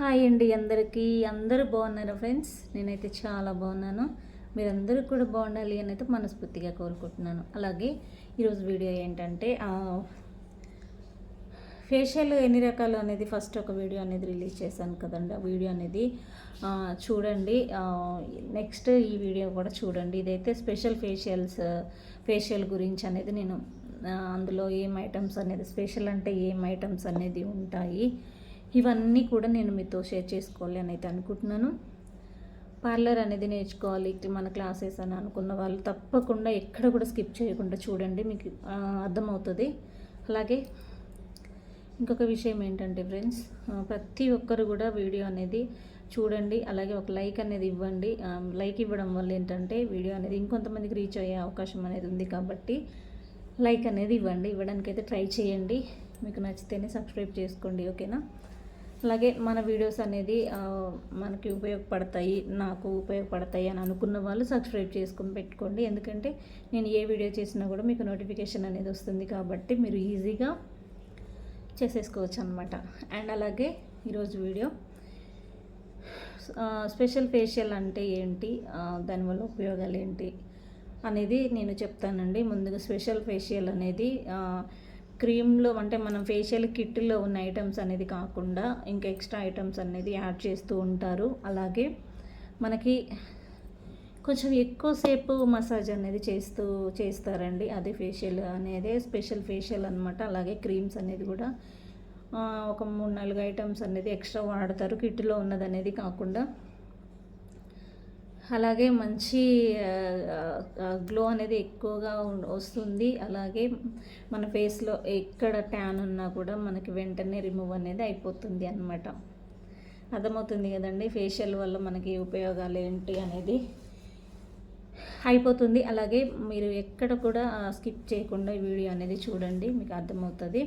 Hi అండి అందరికీ. అందరూ బాగున్నారు ఫ్రెండ్స్? నేనైతే చాలా బాగున్నాను. మీరందరూ కూడా బాగుండాలి అని అయితే మనస్ఫూర్తిగా కోరుకుంటున్నాను. అలాగే ఈరోజు వీడియో ఏంటంటే ఫేషియల్ ఎన్ని రకాలు అనేది ఫస్ట్ ఒక వీడియో అనేది రిలీజ్ చేశాను కదండి. ఆ వీడియో అనేది చూడండి. నెక్స్ట్ ఈ వీడియో కూడా చూడండి. ఇదైతే స్పెషల్ ఫేషియల్స్ ఫేషియల్ గురించి అనేది నేను అందులో ఏం ఐటమ్స్ అనేది స్పెషల్ అంటే ఏం ఐటమ్స్ అనేది ఉంటాయి. ఇవన్నీ కూడా నేను మీతో షేర్ చేసుకోవాలి అని అయితే అనుకుంటున్నాను. పార్లర్ అనేది నేర్చుకోవాలి. ఇట్లా మన క్లాసెస్ అని అనుకున్న వాళ్ళు తప్పకుండా ఎక్కడ కూడా స్కిప్ చేయకుండా చూడండి. మీకు అర్థమవుతుంది. అలాగే ఇంకొక విషయం ఏంటంటే ఫ్రెండ్స్ ప్రతి ఒక్కరు కూడా వీడియో అనేది చూడండి. అలాగే ఒక లైక్ అనేది ఇవ్వండి. లైక్ ఇవ్వడం వల్ల ఏంటంటే వీడియో అనేది ఇంకొంతమందికి రీచ్ అయ్యే అవకాశం అనేది ఉంది కాబట్టి లైక్ అనేది ఇవ్వండి. ఇవ్వడానికైతే ట్రై చేయండి. మీకు నచ్చితేనే సబ్స్క్రైబ్ చేసుకోండి. ఓకేనా? అలాగే మన వీడియోస్ అనేది మనకి ఉపయోగపడతాయి నాకు ఉపయోగపడతాయి అని అనుకున్న వాళ్ళు సబ్స్క్రైబ్ చేసుకొని పెట్టుకోండి. ఎందుకంటే నేను ఏ వీడియో చేసినా కూడా మీకు నోటిఫికేషన్ అనేది వస్తుంది కాబట్టి మీరు ఈజీగా చేసేసుకోవచ్చు అనమాట అండ్ అలాగే ఈరోజు వీడియో స్పెషల్ ఫేషియల్ అంటే ఏంటి దానివల్ల ఉపయోగాలు ఏంటి అనేది నేను చెప్తానండి. ముందుగా స్పెషల్ ఫేషియల్ అనేది క్రీమ్లో అంటే మనం ఫేషియల్ కిట్లో ఉన్న ఐటమ్స్ అనేది కాకుండా ఇంకా ఎక్స్ట్రా ఐటమ్స్ అనేది యాడ్ చేస్తూ ఉంటారు. అలాగే మనకి కొంచెం ఎక్కువసేపు మసాజ్ అనేది చేస్తూ చేస్తారండి. అది ఫేషియల్ అనేది స్పెషల్ ఫేషియల్ అనమాట అలాగే క్రీమ్స్ అనేది కూడా ఒక మూడు నాలుగు ఐటమ్స్ అనేది ఎక్స్ట్రా వాడతారు. కిట్లో ఉన్నది అనేది కాకుండా అలాగే మంచి గ్లో అనేది ఎక్కువగా వస్తుంది. అలాగే మన ఫేస్లో ఎక్కడ ట్యాన్ ఉన్నా కూడా మనకి వెంటనే రిమూవ్ అనేది అయిపోతుంది అన్నమాట. అర్థమవుతుంది కదండి? ఫేషియల్ వల్ల మనకి ఉపయోగాలు ఏంటి అనేది అయిపోతుంది. అలాగే మీరు ఎక్కడ కూడా స్కిప్ చేయకుండా ఈ వీడియో అనేది చూడండి మీకు అర్థమవుతుంది.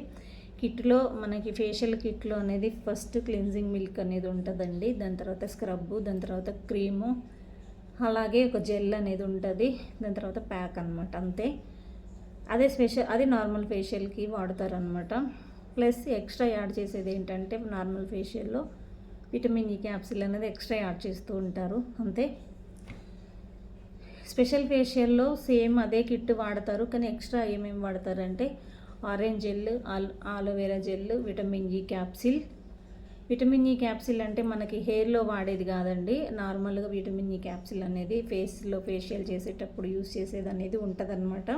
కిట్లో మనకి ఫేషియల్ కిట్లో అనేది ఫస్ట్ క్లిన్జింగ్ మిల్క్ అనేది ఉంటుందండి. దాని తర్వాత స్క్రబ్బు దాని తర్వాత క్రీము అలాగే ఒక జెల్ అనేది ఉంటుంది. దాని తర్వాత ప్యాక్ అనమాట అంతే. అదే స్పెషల్ అది నార్మల్ ఫేషియల్కి వాడతారనమాట ప్లస్ ఎక్స్ట్రా యాడ్ చేసేది ఏంటంటే నార్మల్ ఫేషియల్లో విటమిన్ ఈ క్యాప్సిల్ అనేది ఎక్స్ట్రా యాడ్ చేస్తూ ఉంటారు అంతే. స్పెషల్ ఫేషియల్లో సేమ్ అదే కిట్ వాడతారు కానీ ఎక్స్ట్రా ఏమేమి వాడతారంటే orange gel all aloe vera gel vitamin E capsule vitamin E capsule అంటే మనకి హెయిర్లో వాడేది కాదండి. నార్మల్గా విటమిన్ ఈ క్యాప్సిల్ అనేది ఫేస్లో ఫేషియల్ చేసేటప్పుడు యూస్ చేసేది అనేది ఉంటుందన్నమాట.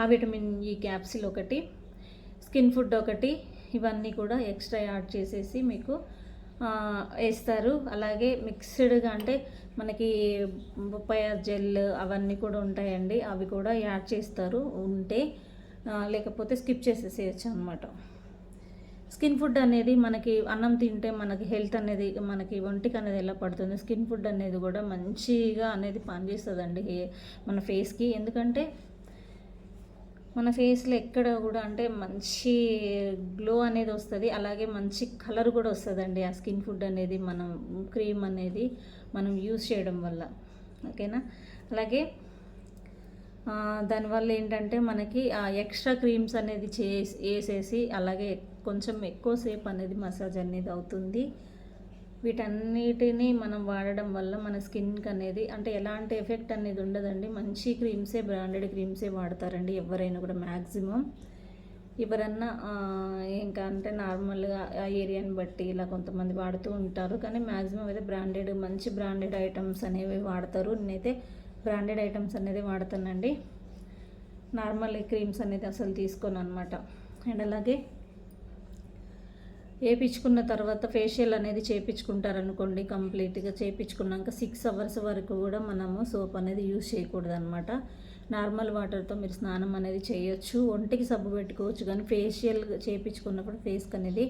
ఆ విటమిన్ ఈ క్యాప్సిల్ ఒకటి స్కిన్ ఫుడ్ ఒకటి ఇవన్నీ కూడా ఎక్స్ట్రా యాడ్ చేసేసి మీకు వేస్తారు. అలాగే మిక్స్డ్గా అంటే మనకి బొప్పాయ జెల్ అవన్నీ కూడా ఉంటాయండి. అవి కూడా యాడ్ చేస్తారు. ఉంటే లేకపోతే స్కిప్ చేసేసేయచ్చు అనమాట స్కిన్ ఫుడ్ అనేది మనకి అన్నం తింటే మనకి హెల్త్ అనేది మనకి ఒంటికి అనేది ఎలా పడుతుంది? స్కిన్ ఫుడ్ అనేది కూడా మంచిగా అనేది పనిచేస్తుందండి మన ఫేస్కి. ఎందుకంటే మన ఫేస్లో ఎక్కడ కూడా అంటే మంచి గ్లో అనేది వస్తుంది అలాగే మంచి కలర్ కూడా వస్తుందండి ఆ స్కిన్ ఫుడ్ అనేది మనం క్రీమ్ అనేది మనం యూస్ చేయడం వల్ల. ఓకేనా? అలాగే దానివల్ల ఏంటంటే మనకి ఎక్స్ట్రా క్రీమ్స్ అనేది చేసి వేసేసి అలాగే కొంచెం ఎక్కువసేపు అనేది మసాజ్ అనేది అవుతుంది. వీటన్నిటిని మనం వాడడం వల్ల మన స్కిన్కి అనేది అంటే ఎలాంటి ఎఫెక్ట్ అనేది ఉండదండి. మంచి క్రీమ్సే బ్రాండెడ్ క్రీమ్సే వాడతారండి ఎవరైనా కూడా మ్యాక్సిమం ఎవరన్నా ఇంకా అంటే నార్మల్గా ఆ ఏరియాని బట్టి ఇలా కొంతమంది వాడుతూ ఉంటారు. కానీ మ్యాక్సిమం అయితే బ్రాండెడ్ మంచి బ్రాండెడ్ ఐటమ్స్ అనేవి వాడతారు. నేనైతే బ్రాండెడ్ ఐటమ్స్ అనేది వాడతానండి. నార్మల్ క్రీమ్స్ అనేది అసలు తీసుకోను అనమాట అండ్ అలాగే వేపించుకున్న తర్వాత ఫేషియల్ అనేది చేపించుకుంటారనుకోండి కంప్లీట్గా. చేపించుకున్నాక సిక్స్ అవర్స్ వరకు కూడా మనము సోప్ అనేది యూజ్ చేయకూడదు అనమాట నార్మల్ వాటర్తో మీరు స్నానం అనేది చేయొచ్చు. ఒంటికి సబ్బు పెట్టుకోవచ్చు. కానీ ఫేషియల్ చేపించుకున్నప్పుడు ఫేస్కి అనేది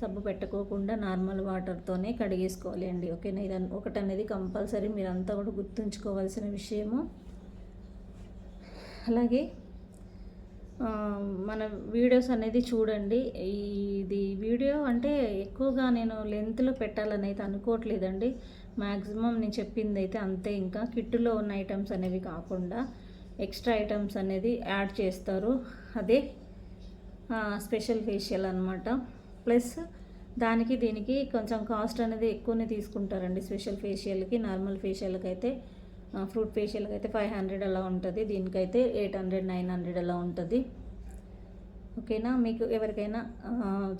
సబ్బు పెట్టుకోకుండా నార్మల్ వాటర్తోనే కడిగేసుకోవాలి అండి. ఓకేనా? ఇది ఒకటి అనేది కంపల్సరీ మీరంతా కూడా గుర్తుంచుకోవాల్సిన విషయము. అలాగే మన వీడియోస్ అనేది చూడండి. ఇది వీడియో అంటే ఎక్కువగా నేను లెంత్లో పెట్టాలని అయితే అనుకోవట్లేదండి. మ్యాక్సిమం నేను చెప్పింది అయితే అంతే. ఇంకా కిట్టులో ఉన్న ఐటమ్స్ అనేవి కాకుండా ఎక్స్ట్రా ఐటమ్స్ అనేది యాడ్ చేస్తారు. అదే స్పెషల్ ఫేషియల్ అనమాట ప్లస్ దానికి దీనికి కొంచెం కాస్ట్ అనేది ఎక్కువనే తీసుకుంటారండి స్పెషల్ ఫేషియల్కి. నార్మల్ ఫేషియల్కి అయితే ఫ్రూట్ ఫేషియల్కి అయితే ఫైవ్ హండ్రెడ్ అలా ఉంటుంది. దీనికైతే ఎయిట్ హండ్రెడ్ నైన్ హండ్రెడ్ అలా ఉంటుంది. ఓకేనా? మీకు ఎవరికైనా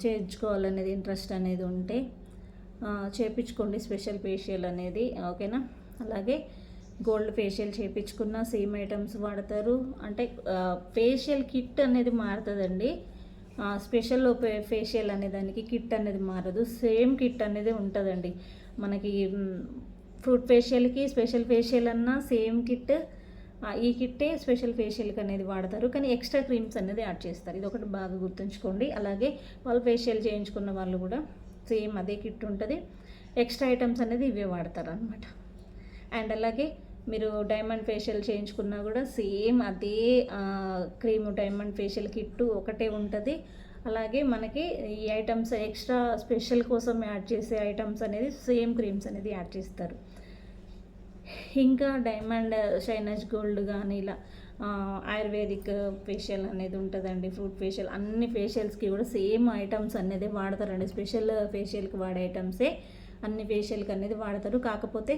చేయించుకోవాలనేది ఇంట్రెస్ట్ అనేది ఉంటే చేయించుకోండి చేపించుకోండి స్పెషల్ ఫేషియల్ అనేది. ఓకేనా? అలాగే గోల్డ్ ఫేషియల్ చేయించుకున్న సేమ్ ఐటమ్స్ వాడతారు. అంటే ఫేషియల్ కిట్ అనేది మారుతుందండి. స్పెషల్ ఫేషియల్ అనే దానికి కిట్ అనేది మారదు. సేమ్ కిట్ అనేది ఉంటుందండి. మనకి ఫ్రూట్ ఫేషియల్కి స్పెషల్ ఫేషియల్ అన్నా సేమ్ కిట్ ఈ కిట్టే స్పెషల్ ఫేషియల్కి అనేది వాడతారు. కానీ ఎక్స్ట్రా క్రీమ్స్ అనేది యాడ్ చేస్తారు. ఇది ఒకటి బాగా గుర్తుంచుకోండి. అలాగే వాళ్ళు ఫేషియల్ చేయించుకున్న వాళ్ళు కూడా సేమ్ అదే కిట్ ఉంటుంది. ఎక్స్ట్రా ఐటమ్స్ అనేది ఇవే వాడతారు అనమాట అండ్ అలాగే మీరు డైమండ్ ఫేషియల్ చేయించుకున్నా కూడా సేమ్ అదే క్రీమ్ డైమండ్ ఫేషియల్ కిట్టు ఒకటే ఉంటుంది. అలాగే మనకి ఈ ఐటమ్స్ ఎక్స్ట్రా స్పెషల్ కోసం యాడ్ చేసే ఐటమ్స్ అనేది సేమ్ క్రీమ్స్ అనేది యాడ్ చేస్తారు. ఇంకా డైమండ్ షైనజ్ గోల్డ్ కానీ ఇలా ఆయుర్వేదిక్ ఫేషియల్ అనేది ఉంటుందండి ఫ్రూట్ ఫేషియల్. అన్ని ఫేషియల్స్కి కూడా సేమ్ ఐటమ్స్ అనేది వాడతారండి. స్పెషల్ ఫేషియల్కి వాడే ఐటమ్సే. అన్ని ఫేషియల్కి అనేది వాడతారు. కాకపోతే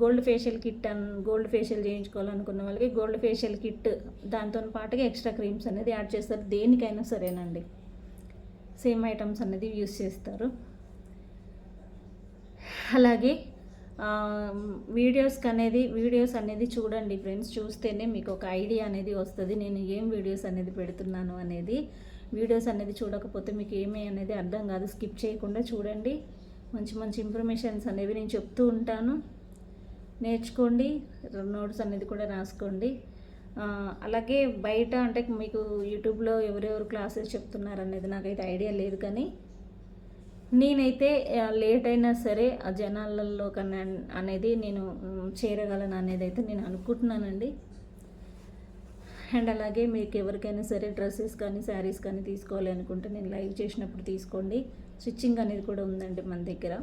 గోల్డ్ ఫేషియల్ కిట్ అన్ గోల్డ్ ఫేషియల్ చేయించుకోవాలనుకున్న వాళ్ళకి గోల్డ్ ఫేషియల్ కిట్ దాంతో పాటుగా ఎక్స్ట్రా క్రీమ్స్ అనేది యాడ్ చేస్తారు. దేనికైనా సరేనండి. సేమ్ ఐటమ్స్ అనేది యూస్ చేస్తారు. అలాగే వీడియోస్కి అనేది వీడియోస్ అనేది చూడండి ఫ్రెండ్స్ చూస్తేనే మీకు ఒక ఐడియా అనేది వస్తుంది. నేను ఏం వీడియోస్ అనేది పెడుతున్నాను అనేది. వీడియోస్ అనేది చూడకపోతే మీకు ఏమి అనేది అర్థం కాదు. స్కిప్ చేయకుండా చూడండి. మంచి మంచి ఇన్ఫర్మేషన్స్ అనేవి నేను చెప్తూ ఉంటాను. నేర్చుకోండి నోట్స్ అనేది కూడా రాసుకోండి. అలాగే బయట అంటే మీకు యూట్యూబ్లో ఎవరెవరు క్లాసెస్ చెప్తున్నారు అనేది నాకైతే ఐడియా లేదు కానీ నేనైతే లేట్ అయినా సరే ఆ జనాలలో కన్నా అనేది నేను చేరగలను అనేది అయితే నేను అనుకుంటున్నానండి. అండ్ అలాగే మీకు ఎవరికైనా సరే డ్రెస్సెస్ కానీ శారీస్ కానీ తీసుకోవాలి అనుకుంటే నేను లైవ్ చేసినప్పుడు తీసుకోండి. స్టిచ్చింగ్ అనేది కూడా ఉందండి మన దగ్గర.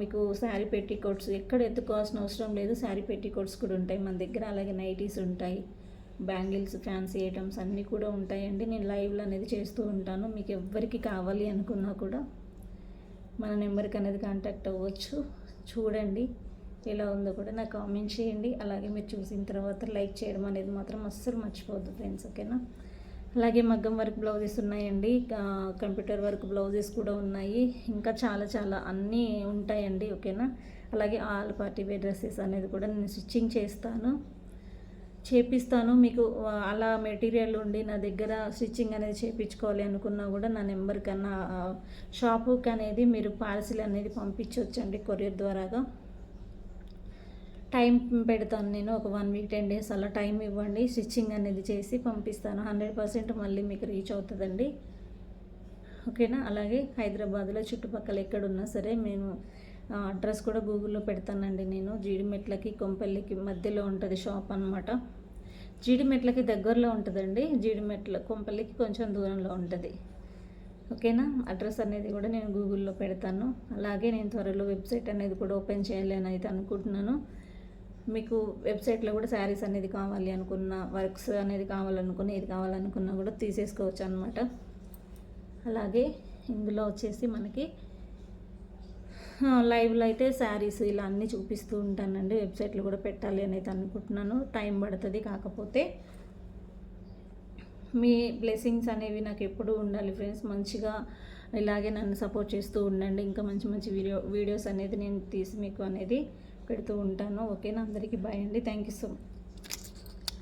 మీకు శారీ పెట్టికోట్స్ ఎక్కడ ఎత్తుకోవాల్సిన అవసరం లేదు. శారీ పెట్టికోట్స్ కూడా ఉంటాయి మన దగ్గర. అలాగే నైటీస్ ఉంటాయి. బ్యాంగిల్స్ ఫ్యాన్సీ ఐటమ్స్ అన్నీ కూడా ఉంటాయండి. నేను లైవ్లో అనేది చేస్తూ ఉంటాను. మీకు ఎవరికి కావాలి అనుకున్నా కూడా మన నెంబర్కి అనేది కాంటాక్ట్ అవ్వచ్చు. చూడండి. ఎలా ఉందో కూడా నాకు కామెంట్ చేయండి. అలాగే మీరు చూసిన తర్వాత లైక్ చేయడం అనేది మాత్రం అస్సలు మర్చిపోవద్దు ఫ్రెండ్స్ ఓకేనా? అలాగే మగ్గం వర్క్ బ్లౌజెస్ ఉన్నాయండి. కంప్యూటర్ వర్క్ బ్లౌజెస్ కూడా ఉన్నాయి. ఇంకా చాలా చాలా అన్నీ ఉంటాయండి ఓకేనా? అలాగే ఆల్ పార్టీ వేర్ డ్రెస్సెస్ అనేది కూడా నేను స్టిచ్చింగ్ చేస్తాను. చేపిస్తాను. మీకు అలా మెటీరియల్ ఉండి నా దగ్గర స్టిచ్చింగ్ అనేది చేపించుకోవాలి అనుకున్నా కూడా నా నెంబర్ కన్నా షాపుకి అనేది మీరు పార్సిల్ అనేది పంపించవచ్చండి కొరియర్ ద్వారాగా. టైం పెడతాను నేను ఒక వన్ వీక్ టెన్ డేస్ అలా టైం ఇవ్వండి. స్టిచ్చింగ్ అనేది చేసి పంపిస్తాను. హండ్రెడ్ పర్సెంట్ మళ్ళీ మీకు రీచ్ అవుతుందండి. ఓకేనా? అలాగే హైదరాబాద్లో చుట్టుపక్కల ఎక్కడున్నా సరే మేము అడ్రస్ కూడా గూగుల్లో పెడతానండి నేను. జీడిమెట్లకి కొంపల్లికి మధ్యలో ఉంటుంది షాప్ అనమాట జీడిమెట్లకి దగ్గరలో ఉంటుందండి. జీడిమెట్ల కొంపల్లికి కొంచెం దూరంలో ఉంటుంది. ఓకేనా? అడ్రస్ అనేది కూడా నేను గూగుల్లో పెడతాను. అలాగే నేను త్వరలో వెబ్సైట్ అనేది కూడా ఓపెన్ చేయాలి అని అయితే అనుకుంటున్నాను. మీకు వెబ్సైట్లో కూడా శారీస్ అనేది కావాలి అనుకున్న వర్క్స్ అనేది కావాలనుకున్న ఏది కావాలనుకున్నా కూడా తీసేసుకోవచ్చు అనమాట అలాగే ఇందులో వచ్చేసి మనకి లైవ్లో అయితే శారీస్ ఇలా అన్నీ చూపిస్తూ ఉంటానండి. వెబ్సైట్లో కూడా పెట్టాలి అని అయితే అనుకుంటున్నాను. టైం పడుతుంది కాకపోతే. మీ బ్లెస్సింగ్స్ అనేవి నాకు ఎప్పుడూ ఉండాలి ఫ్రెండ్స్. మంచిగా ఇలాగే నన్ను సపోర్ట్ చేస్తూ ఉండండి. ఇంకా మంచి మంచి వీడియో వీడియోస్ అనేది నేను తీసి మీకు అనేది పెడుతూ ఉంటాను. ఓకేనా? అందరికీ బాయ్ అండి. Thank you so much